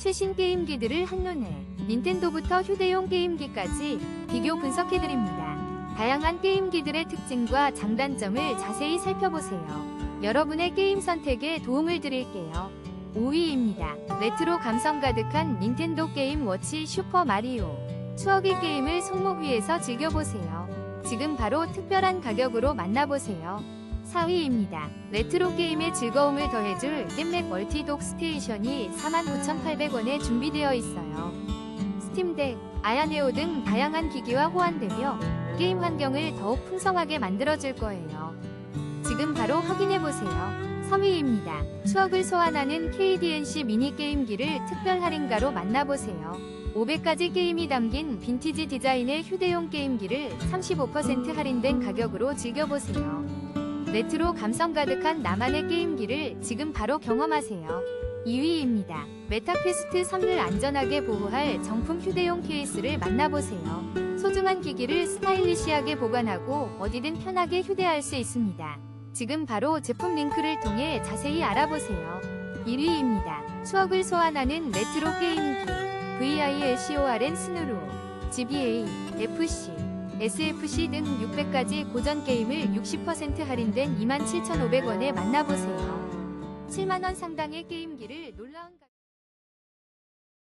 최신 게임기들을 한눈에 닌텐도부터 휴대용 게임기까지 비교 분석해드립니다. 다양한 게임기들의 특징과 장단점을 자세히 살펴보세요. 여러분의 게임 선택에 도움을 드릴게요. 5위입니다. 레트로 감성 가득한 닌텐도 게임 워치 슈퍼 마리오. 추억의 게임을 손목 위에서 즐겨보세요. 지금 바로 특별한 가격으로 만나보세요. 4위입니다. 레트로 게임의 즐거움을 더해줄 겜맥 멀티독 스테이션이 49,800원에 준비되어 있어요. 스팀덱, 아야네오 등 다양한 기기와 호환되며 게임 환경을 더욱 풍성하게 만들어줄 거예요. 지금 바로 확인해보세요. 3위입니다. 추억을 소환하는 KDNC 미니게임기를 특별 할인가로 만나보세요. 500가지 게임이 담긴 빈티지 디자인의 휴대용 게임기를 35% 할인된 가격으로 즐겨보세요. 레트로 감성 가득한 나만의 게임기를 지금 바로 경험하세요. 2위입니다. 메타퀘스트 3을 안전하게 보호할 정품 휴대용 케이스를 만나보세요. 소중한 기기를 스타일리시하게 보관하고 어디든 편하게 휴대할 수 있습니다. 지금 바로 제품 링크를 통해 자세히 알아보세요. 1위입니다. 추억을 소환하는 레트로 게임기 VILCORN 스누로 GBA, FC, SFC 등 600가지 고전 게임을 60% 할인된 27,500원에 만나보세요. 7만원 상당의 게임기를 놀라운